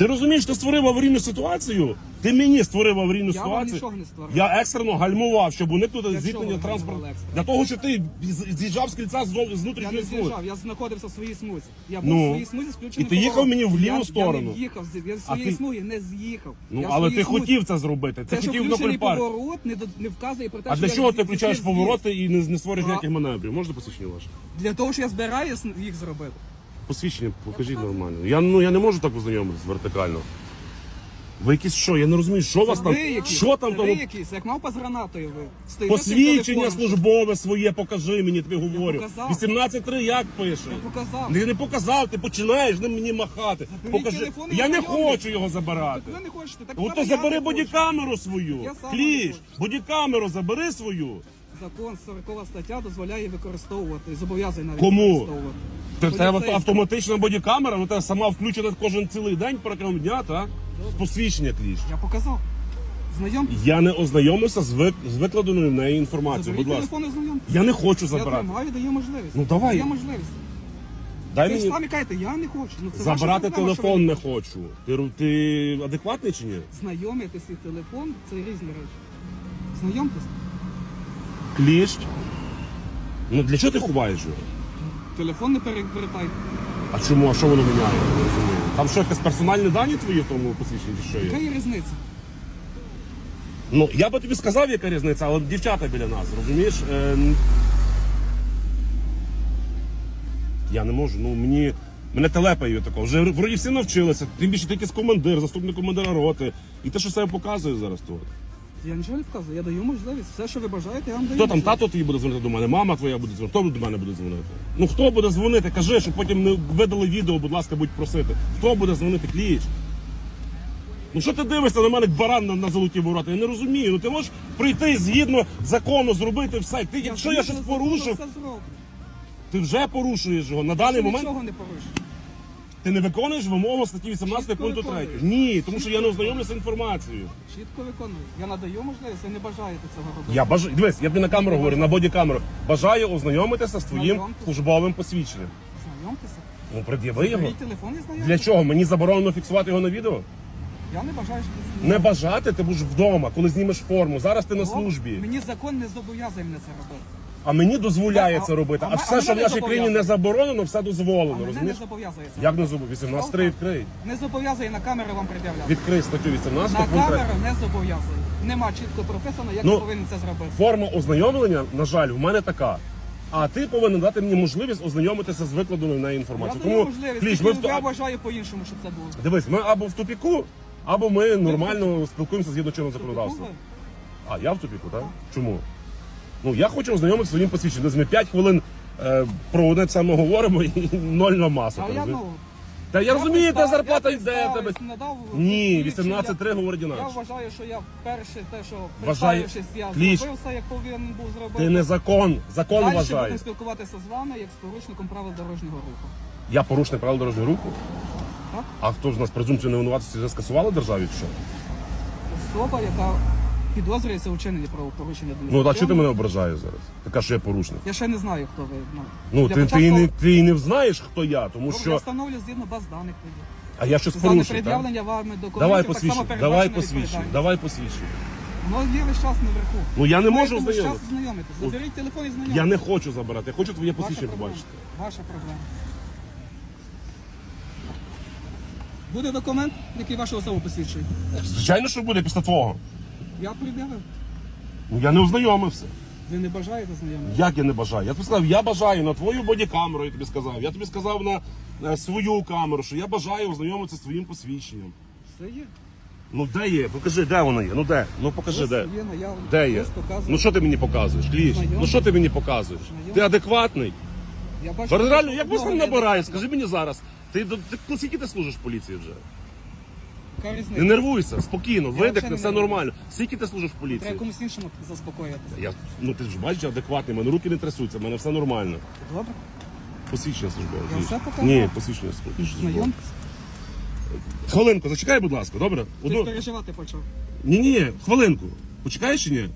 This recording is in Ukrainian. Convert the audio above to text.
Ти розумієш, ти створив аварійну ситуацію? Ти мені створив аварійну Я вам ситуацію. нічого не створив. Я екстрено гальмував, щоб уникнути Для зіткнення чого ви транспорту. гальмували екстрено? Для того, що ти з- з'їжджав з кільця з, з Я внутрішньої не смуги. з'їжджав, я знаходився в своїй смузі. Я був Ну, в своїй смузі з включеним і ти їхав мені в ліву я, сторону. Я не їхав, з- я з А своєї ти- смуги не з'їхав. Ну, Я в але своїй ти смузі. хотів це зробити. Ти Це, що хотів на включений поворот не, до- не вказує про те, А що для я чого ти з'їзд- включаєш з'їзд- повороти і не, не створюєш А. ніяких маневрів? Можна посвідчення ваше? Для того, що я збираюсь їх зробити. Посвідчення покажіть нормально. Я ну я не можу так познайомитися вертикально. Ви якісь що? Я не розумію, що у вас там? Що там ви якісь, як мавпа з гранатою ви. Стоїте Посвідчення телефоном. службове своє покажи мені, тобі говорю. показав. 18.3 як пише? Я показав. Ти не показав, ти починаєш ним мені махати. Заберіть Покажи. телефон і Я не ознайомлюсь. хочу його забирати. Так ви не хочете, так От то я забери не хочу. бодікамеру свою. Я сам не Кліш, хочу. бодікамеру забери свою. Закон 40 стаття дозволяє використовувати, зобов'язує навіть Кому? використовувати. Ти в тебе автоматична бодікамера, ну тебе сама включена кожен цілий день протягом дня, так? Посвідчення кліш. Я показав. Знайомтесь. Я не ознайомився з, вик... з викладеною в неї інформацією. Заберіть Будь ласка. телефон і знайомтесь. Я не хочу Я забирати. даю можливість. Ну, давай. Є можливість. Дай Ви ж мені самі кажете, я не хочу. Ну, це забирати проблема, що телефон ви не хочу. Ти, ру- ти адекватний чи ні? Знайомитись і телефон це різні речі. Знайомтесь. Кліщ. Ну для чого ти ховаєш його? Телефон не перевертайте. А чому? А що воно міняє? Я не розумію. Там що якісь персональні дані твої в тому посвідченні чи що Яка є? є різниця? Ну я би тобі сказав, яка різниця, але дівчата біля нас, розумієш? Е, н- я не можу, ну мені. Мене телепає такого. Вже вроді всі навчилися, тим більше ти якийсь командир, заступник командира роти. І те, що себе показує зараз тут. Я нічого не вказую, я даю можливість. Все, що ви бажаєте, я вам даю. Хто там, можливість. тато твій буде дзвонити до мене, мама твоя буде дзвонити, хто до мене буде дзвонити? Ну хто буде дзвонити? Кажи, щоб потім не видали відео, будь ласка, будь просити. Хто буде дзвонити кліч? Ну що ти дивишся на мене як баран на, на золоті ворота? Я не розумію. Ну ти можеш прийти згідно закону, зробити все. Ти, якщо я щось порушив, ти вже порушуєш його. На даний Я момент Нічого не порушую. Ти не виконуєш вимогу статті 18 Чітко пункту 3. виконую. Ні, тому що я не ознайомлюся з інформацією. Чітко виконую. Я надаю можливість, ви не бажаєте цього робити. Я бажаю, дивись, я тобі на камеру говорю, на бодікамеру. Бажаю ознайомитися з твоїм Знайомтесь. службовим посвідченням. Знайомтеся. Ну, пред'яви його. Телефон і знайомтеся. Для чого? Мені заборонено фіксувати його на відео? Я не бажаю, щоб ви Не бажати, ти будеш вдома, коли знімеш форму. Зараз ти на службі. Мені закон не зобов'язує мене це робити. А мені дозволяє це робити. а А все, що в нашій країні не заборонено, все А дозволено. мене не Розумієш? зобов'язує це. Як не зобов'язує? 18 Добре. відкрий. Не зобов'язує на камеру вам пред'являти. Відкрий статтю 18 На пункт камеру не зобов'язує. Нема чітко прописано, як Ну, я повинен це зробити. Форма ознайомлення, на жаль, в мене така. А ти повинен дати мені можливість ознайомитися з викладеною в неї Я інформацією. даю Тому можливість, кліч, тільки ми в я вважаю по-іншому, щоб це було. дивись, ми або в тупіку, або ми нормально спілкуємося згідно чинного законодавства. А, я в тупіку, так? Чому? Ну, я хочу ознайомитися своїм посвідченням. Десь Ми 5 хвилин е, про одне це саме говоримо і ноль на масу. А я, розумієш? ну, Та я розумію, та зарплата я йде в тебе. представився, надав Ні, посвідчення. 18.3 говорить Я інакше. вважаю, що я перше те, що Вважаю- представившись, я Кліч. зробив все, як повинен був зробити. Ти не закон, закон Далі вважає. будемо спілкуватися з вами як з порушником правил дорожнього руху. Я порушник правил дорожнього руху. Так? А хто ж нас презумпцію невинуватості вже скасували державі? чи Що? Особа, яка підозрюється у вчиненні правопорушення Ну, а чого ти мене ображаєш зараз? Така, що я порушник. Я ще не знаю, хто ви. Ну, Ну, ти, початку- ти, і не, ти і не знаєш, хто я, тому Добре, Я встановлю згідно баз даних тоді. А я щось порушив. так? вами документів Давай так само посвідчення, передбачена давай посвідчення, відповідальність. давай посвідчення. Воно є весь час наверху. Ну я не можу весь час знайомитися. знайомитись. Заберіть телефон і знайомитись. Я не хочу забирати, я хочу твоє Ваша посвідчення проблема. побачити. Ваша проблема. Буде документ, який вашу особу посвідчує. Звичайно, що буде після твого. Я пред'явив. Ну я не ознайомився. Ви не бажаєте знайомитися? Як я не бажаю? Я тобі сказав, я бажаю на твою бодікамеру, я тобі сказав. Я тобі сказав на, свою камеру, що я бажаю ознайомитися з твоїм посвідченням. Все є. Ну де є? Покажи, де воно є? Ну де? Ну покажи, де. Є наявно. Де є? Ну що ти мені показуєш? Кліч? Ну що ти мені показуєш? Знайомий. Ти адекватний? Я бачу, реально, що як вас одного там не набирають? Скажи мені зараз. Ти, до- ти, ну, скільки ти служиш в поліції вже? Яка Не різниця? нервуйся, спокійно, видихни, не все нервую. нормально. Скільки ти служиш в Треба поліції? комусь іншому заспокоїтися. Я, ну ти ж бачиш, я адекватний, в мене руки не трясуться, в мене все нормально. Добре? Посвідчення службове. Я все показав. Ні, посвідчення службове. Хвилинку, зачекай, будь ласка, добре? Ти Одну... переживати почав. Ні, ні, хвилинку. Почекаєш чи ні?